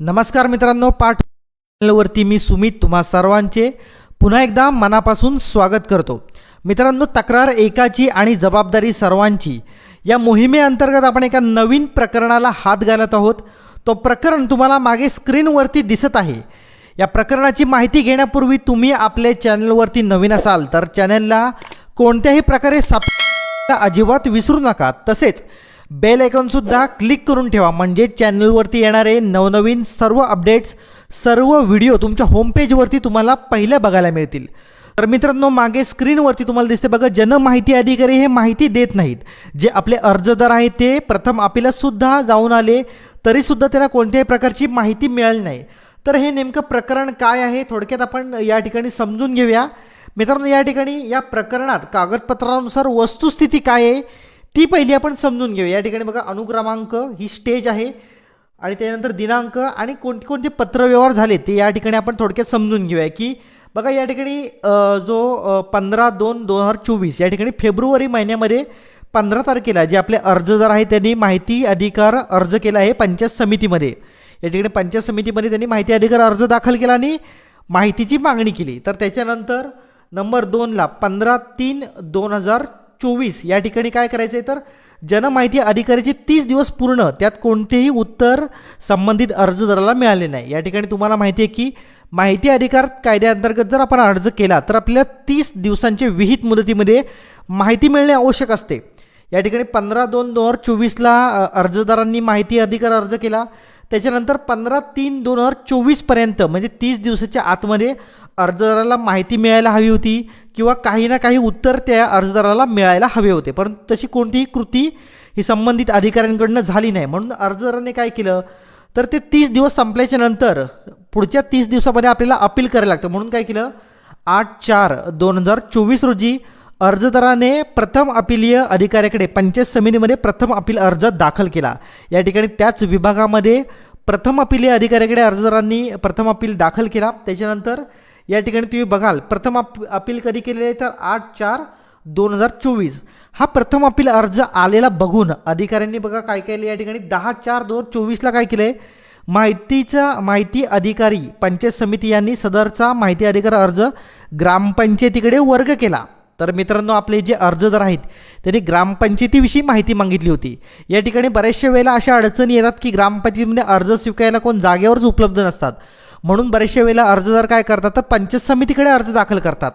नमस्कार मित्रांनो पाठ चॅनलवरती मी सुमित तुम्हा सर्वांचे पुन्हा एकदा मनापासून स्वागत करतो. मित्रांनो तक्रार एकाची आणि जबाबदारी सर्वांची. या मोहिमेअंतर्गत आपण एका नवीन प्रकरणाला हात घालत आहोत. तो प्रकरण तुम्हाला मागे स्क्रीनवरती दिसत आहे. या प्रकरणाची माहिती घेण्यापूर्वी तुम्ही आपल्या चॅनलवरती नवीन असाल तर चॅनलला कोणत्याही प्रकारे सब अजिबात विसरू नका. तसेच बेल आयकॉनसुद्धा क्लिक करून ठेवा. म्हणजे चॅनलवरती येणारे नवनवीन सर्व अपडेट्स सर्व व्हिडिओ तुमच्या होमपेजवरती तुम्हाला पहिल्या बघायला मिळतील. तर मित्रांनो मागे स्क्रीनवरती तुम्हाला दिसते बघा जनमाहिती अधिकारी हे माहिती देत नाहीत. जे आपले अर्जदार आहेत ते प्रथम सुद्धा जाऊन आले तरीसुद्धा त्यांना कोणत्याही प्रकारची माहिती मिळाली नाही. तर हे नेमकं प्रकरण काय आहे थोडक्यात आपण या ठिकाणी समजून घेऊया. मित्रांनो या ठिकाणी या प्रकरणात कागदपत्रानुसार वस्तुस्थिती काय आहे ती पहिली आपण समजून घेऊया या ठिकाणी बघा अनुक्रमांक ही स्टेज आहे आणि त्यानंतर दिनांक आणि कोणते कोणते पत्रव्यवहार झाले ते या ठिकाणी आपण थोडक्यात समजून घेऊया की बघा या ठिकाणी जो पंधरा दोन दोन हजार चोवीस या ठिकाणी फेब्रुवारी महिन्यामध्ये पंधरा तारखेला जे आपले अर्जदार आहे त्यांनी माहिती अधिकार अर्ज केला आहे पंचायत समितीमध्ये. या ठिकाणी पंचायत समितीमध्ये त्यांनी माहिती अधिकार अर्ज दाखल केला आणि माहितीची मागणी केली. तर त्याच्यानंतर नंबर दोनला पंधरा तीन दोन हजार चोवीस. या ठिकाणी काय करायचं आहे तर जनमाहिती अधिकाऱ्याचे तीस दिवस पूर्ण त्यात कोणतेही उत्तर संबंधित अर्जदाराला मिळाले नाही. या ठिकाणी तुम्हाला माहिती आहे की माहिती अधिकार कायद्याअंतर्गत जर आपण अर्ज केला तर आपल्याला तीस दिवसांच्या विहित मुदतीमध्ये माहिती मिळणे आवश्यक असते. या ठिकाणी पंधरा दोन दोन हजार चोवीसला अर्जदारांनी माहिती अधिकार अर्ज केला. त्याच्यानंतर पंधरा तीन दोन हजार चोवीसपर्यंत म्हणजे तीस दिवसाच्या आतमध्ये अर्जदाराला माहिती मिळायला हवी होती किंवा काही ना काही उत्तर त्या अर्जदाराला मिळायला हवे होते. परंतु तशी कोणतीही कृती ही संबंधित अधिकाऱ्यांकडनं झाली नाही. म्हणून अर्जदाराने काय केलं? तर ते तीस दिवस संपल्याच्या नंतर पुढच्या तीस दिवसामध्ये आपल्याला अपील करायला लागतं. म्हणून काय केलं? आठ चार दोन हजार चोवीस रोजी अर्जदाराने प्रथम अपिलीय अधिकाऱ्याकडे पंचायत समितीमध्ये प्रथम अपील अर्ज दाखल केला. या ठिकाणी त्याच विभागामध्ये प्रथम अपिलीय अधिकाऱ्याकडे अर्जदारांनी प्रथम अपील दाखल केला. त्याच्यानंतर या ठिकाणी तुम्ही बघाल प्रथम अप अपील कधी केलेले तर आठ चार दोन हजार चोवीस. हा प्रथम अपील अर्ज आलेला बघून अधिकाऱ्यांनी बघा काय केलं या ठिकाणी. दहा चार दोन चोवीसला काय केलं आहे माहितीचा माहिती अधिकारी पंचायत समिती यांनी सदरचा माहिती अधिकार अर्ज ग्रामपंचायतीकडे वर्ग केला. तर मित्रांनो आपले जे अर्जदार आहेत त्यांनी ग्रामपंचायतीविषयी माहिती मागितली होती. या ठिकाणी बऱ्याचशा वेळेला अशा अडचणी येतात की ग्रामपंचायतीमध्ये अर्ज स्वीकारायला कोण जागेवरच उपलब्ध नसतात. म्हणून बऱ्याचशा वेळेला अर्जदार काय करतात तर पंचायत समितीकडे अर्ज दाखल करतात.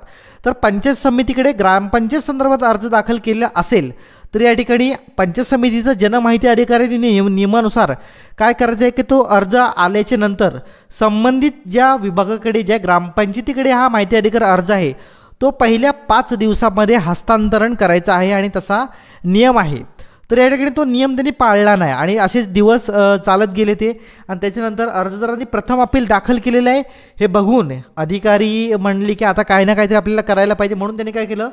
तर पंचायत समितीकडे ग्रामपंचायत संदर्भात अर्ज दाखल केला असेल तर या ठिकाणी पंचायत समितीचं जनमाहिती अधिकारी नियम नियमानुसार काय करायचं आहे की तो अर्ज आल्याच्यानंतर संबंधित ज्या विभागाकडे ज्या ग्रामपंचायतीकडे हा माहिती अधिकार अर्ज आहे तो पहिल्या पाच दिवसामध्ये हस्तांतरण करायचा आहे आणि तसा नियम आहे. तर या ठिकाणी तो नियम त्यांनी पाळला नाही आणि असेच दिवस चालत गेले ते. आणि त्याच्यानंतर अर्जदारांनी प्रथम अपील दाखल केलेलं आहे. हे बघून अधिकारी म्हणली की आता काही ना काहीतरी आपल्याला करायला पाहिजे म्हणून त्यांनी काय केलं?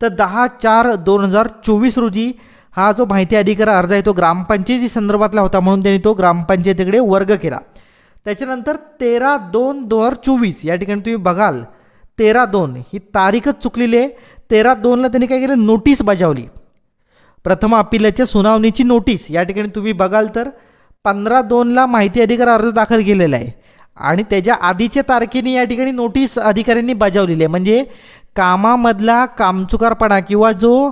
तर दहा चार दोन हजार चोवीस रोजी हा जो माहिती अधिकार अर्ज आहे तो ग्रामपंचायती संदर्भातला होता म्हणून त्यांनी तो ग्रामपंचायतीकडे वर्ग केला. त्याच्यानंतर तेरा दोन दोन हजार चोवीस या ठिकाणी तुम्ही बघाल तेरा दोन. ही तारीखच चुकलेली आहे. तेरा दोनला त्यांनी काय केलं? नोटीस बजावली. प्रथम अपिलाच्या सुनावणीची नोटीस. या ठिकाणी तुम्ही बघाल तर पंधरा दोनला माहिती अधिकार अर्ज दाखल केलेला आहे. आणि त्याच्या आधीच्या तारखेने या ठिकाणी नोटीस अधिकाऱ्यांनी बजावलेली आहे. म्हणजे कामामधला कामचुकारपणा किंवा जो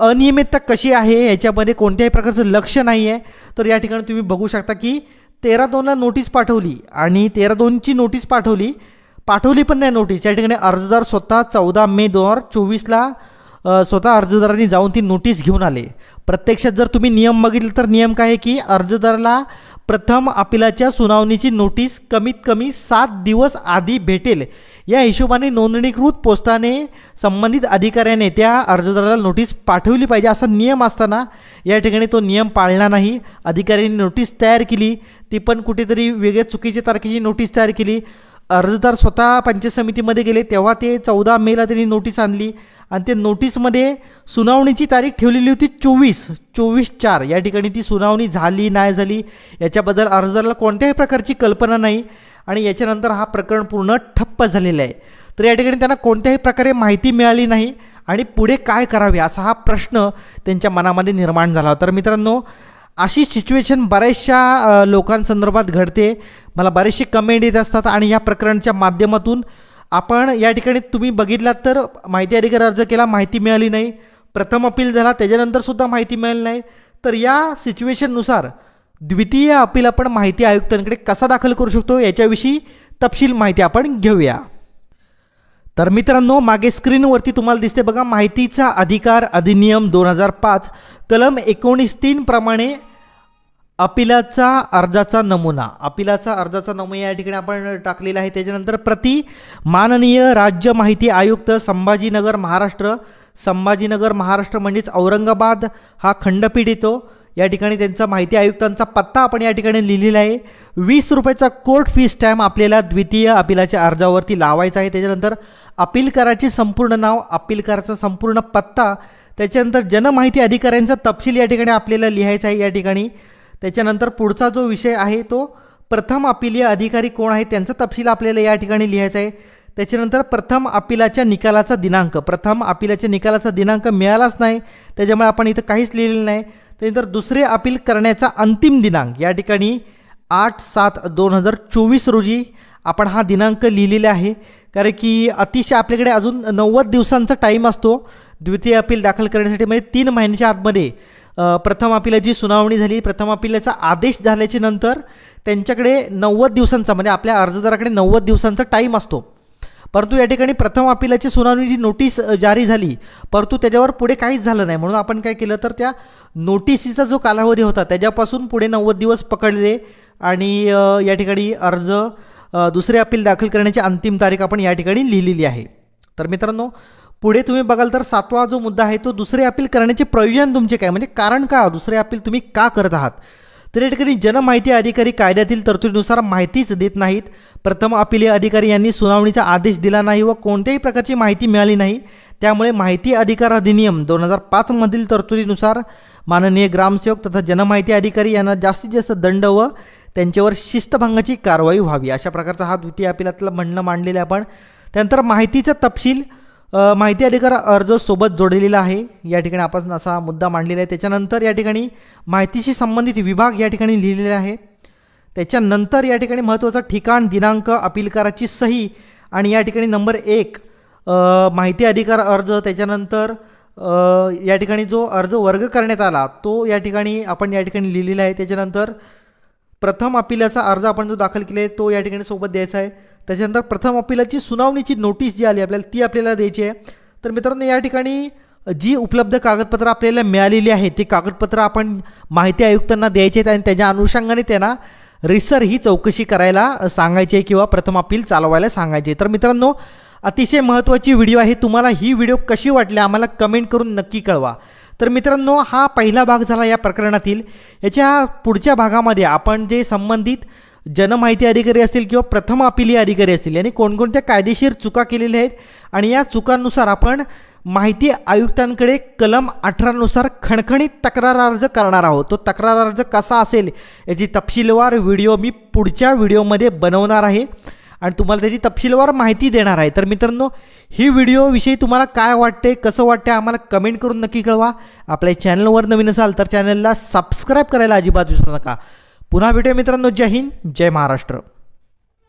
अनियमितता कशी आहे याच्यामध्ये कोणत्याही प्रकारचं लक्ष नाही आहे. तर या ठिकाणी तुम्ही बघू शकता की तेरा दोनला नोटीस पाठवली. आणि तेरा दोनची नोटीस पाठवली. पाठवली पण नाही नोटीस. या ठिकाणी अर्जदार स्वतः चौदा मे दोन हजार चोवीसला स्वतः अर्जदारांनी जाऊन ती नोटीस घेऊन आले. प्रत्यक्षात जर तुम्ही नियम बघितले तर नियम काय आहे की अर्जदाराला प्रथम अपिलाच्या सुनावणीची नोटीस कमीत कमी सात दिवस आधी भेटेल. या हिशोबाने नोंदणीकृत पोस्टाने संबंधित अधिकाऱ्याने त्या अर्जदाराला नोटीस पाठवली पाहिजे असा नियम असताना या ठिकाणी तो नियम पाळला नाही. अधिकाऱ्यांनी नोटीस तयार केली. ती पण कुठेतरी वेगळ्या चुकीच्या तारखेची नोटीस तयार केली. अर्जदार स्वतः पंचायत समितीमध्ये गेले तेव्हा ते चौदा मेला त्यांनी नोटीस आणली. आणि ते नोटीसमध्ये सुनावणीची तारीख ठेवलेली होती चोवीस चोवीस चार. या ठिकाणी ती सुनावणी झाली नाही झाली याच्याबद्दल अर्जदाराला कोणत्याही प्रकारची कल्पना नाही. आणि याच्यानंतर हा प्रकरण पूर्ण ठप्प झालेला आहे. तर या ठिकाणी त्यांना कोणत्याही प्रकारे माहिती मिळाली नाही. आणि पुढे काय करावे असा हा प्रश्न त्यांच्या मनामध्ये निर्माण झाला तर मित्रांनो अशी सिच्युएशन बऱ्याचशा लोकांसंदर्भात घडते. मला बरेचसे कमेंट येत असतात आणि या प्रकरणाच्या माध्यमातून आपण या ठिकाणी तुम्ही बघितलात तर माहिती अधिकार अर्ज केला माहिती मिळाली नाही. प्रथम अपील झाला त्याच्यानंतरसुद्धा माहिती मिळाली नाही. तर या सिच्युएशननुसार द्वितीय अपील आपण माहिती आयुक्तांकडे कसा दाखल करू शकतो याच्याविषयी तपशील माहिती आपण घेऊया. तर मित्रांनो मागे स्क्रीनवरती तुम्हाला दिसते बघा माहितीचा अधिकार अधिनियम दोन हजार पाच कलम एकोणीस तीन प्रमाणे अपिलाचा अर्जाचा नमुना. अपिलाचा अर्जाचा नमुना या ठिकाणी आपण टाकलेला आहे. त्याच्यानंतर प्रति माननीय राज्य माहिती आयुक्त संभाजीनगर महाराष्ट्र. संभाजीनगर महाराष्ट्र म्हणजेच औरंगाबाद हा खंडपीठ येतो. या ठिकाणी त्यांचा माहिती आयुक्तांचा पत्ता आपण या ठिकाणी लिहिलेला आहे. वीस रुपयाचा कोर्ट फी स्टॅम्प आपल्याला द्वितीय अपिलाच्या अर्जावरती लावायचा आहे. त्याच्यानंतर अपील कराची संपूर्ण नाव अपीलकाराचा संपूर्ण पत्ता त्याच्यानंतर जनमाहिती अधिकाऱ्यांचा तपशील या ठिकाणी आपल्याला लिहायचा आहे. या ठिकाणी त्याच्यानंतर पुढचा जो विषय आहे तो प्रथम अपिलीय अधिकारी कोण आहे त्यांचा तपशील आपल्याला या ठिकाणी लिहायचा आहे. त्याच्यानंतर प्रथम अपिलाच्या निकालाचा दिनांक. प्रथम अपिलाच्या निकालाचा दिनांक मिळालाच नाही. त्याच्यामुळे आपण इथं काहीच लिहिलेलं नाही. त्यानंतर दुसरे अपील करण्याचा अंतिम दिनांक. या ठिकाणी आठ सात दोन हजार चोवीस रोजी आपण हा दिनांक लिहिलेला आहे. कारण की अतिशय आपल्याकडे अजून नव्वद दिवसांचा टाईम असतो. द्वितीय अपील दाखल करण्यासाठी म्हणजे तीन महिन्याच्या आतमध्ये प्रथम अपिलाची सुनावणी झाली प्रथम अपिलाचा आदेश झाल्याच्यानंतर त्यांच्याकडे नव्वद दिवसांचा म्हणजे आपल्या अर्जदाराकडे नव्वद दिवसांचा टाईम असतो. परंतु या ठिकाणी प्रथम अपिलाची सुनावणीची नोटीस जारी झाली परंतु त्याच्यावर पुढे काहीच झालं नाही. म्हणून आपण काय केलं तर त्या नोटिसीचा जो कालावधी होता त्याच्यापासून पुढे नव्वद दिवस पकडले आणि या ठिकाणी अर्ज दुसरे अपील दाखल करण्याची अंतिम तारीख आपण या ठिकाणी लिहिलेली आहे. तर मित्रांनो पुढे तुम्ही बघाल तर सातवा जो मुद्दा आहे तो दुसरे अपील करण्याचे प्रयोजन तुमचे काय? म्हणजे कारण का? दुसरे अपील तुम्ही का करत आहात? तर या ठिकाणी जनमाहिती अधिकारी कायद्यातील तरतुदीनुसार माहितीच देत नाहीत. प्रथम अपिलीय अधिकारी यांनी सुनावणीचा आदेश दिला नाही व कोणत्याही प्रकारची माहिती मिळाली नाही. त्यामुळे माहिती अधिकार अधिनियम दोन हजार पाचमधील तरतुदीनुसार माननीय ग्रामसेवक तथा जनमाहिती अधिकारी यांना जास्तीत जास्त दंड व त्यांच्यावर शिस्तभंगाची कारवाई व्हावी. अशा प्रकारचा हा द्वितीय अपिलातलं म्हणणं मांडलेलं आहे आपण. त्यानंतर माहितीचा तपशील माहिती अधिकार अर्ज सोबत जोडलेला आहे. या ठिकाणी आपण असा मुद्दा मांडलेला आहे. त्याच्यानंतर या ठिकाणी माहितीशी संबंधित विभाग या ठिकाणी लिहिलेला आहे. त्याच्यानंतर या ठिकाणी महत्त्वाचं ठिकाण दिनांक अपीलकाराची सही आणि या ठिकाणी नंबर एक माहिती अधिकार अर्ज. त्याच्यानंतर या ठिकाणी जो अर्ज वर्ग करण्यात आला तो या ठिकाणी आपण या ठिकाणी लिहिलेला आहे. त्याच्यानंतर प्रथम अपिलाचा अर्ज आपण जो दाखल केला आहे तो या ठिकाणी सोबत द्यायचा आहे. त्याच्यानंतर प्रथम अपिलाची सुनावणीची नोटीस जी आली आपल्याला ती आपल्याला द्यायची आहे. तर मित्रांनो या ठिकाणी जी उपलब्ध कागदपत्रं आपल्याला मिळालेली आहेत ती कागदपत्रं आपण माहिती आयुक्तांना द्यायची आहेत आणि त्याच्या अनुषंगाने त्यांना रिसर ही चौकशी करायला सांगायची आहे किंवा प्रथम अपील चालवायला सांगायचे तर मित्रांनो अतिशय महत्त्वाची व्हिडिओ आहे. तुम्हाला ही व्हिडिओ कशी वाटली आम्हाला कमेंट करून नक्की कळवा. तर मित्रांनो हा पहिला भाग झाला या प्रकरणातील. याच्या पुढच्या भागामध्ये आपण जे संबंधित जनमाहिती अधिकारी असतील किंवा प्रथम अपिलीय अधिकारी असतील यांनी कोणकोणत्या कायदेशीर चुका केलेल्या आहेत आणि या चुकांनुसार आपण माहिती आयुक्तांकडे कलम अठरानुसार खणखणीत तक्रार अर्ज करणार आहोत. तो तक्रार अर्ज कसा असेल याची तपशीलवार व्हिडिओ मी पुढच्या व्हिडिओमध्ये बनवणार आहे. आणि तुम्हाला त्याची तपशीलवार माहिती देणार आहे. तर मित्रांनो ही व्हिडिओविषयी तुम्हाला काय वाटते कसं वाटते आम्हाला कमेंट करून नक्की कळवा. आपल्या चॅनलवर नवीन असाल तर चॅनलला सबस्क्राईब करायला अजिबात विसरू नका. पुन्हा भेटूया मित्रांनो. जय हिंद जय महाराष्ट्र.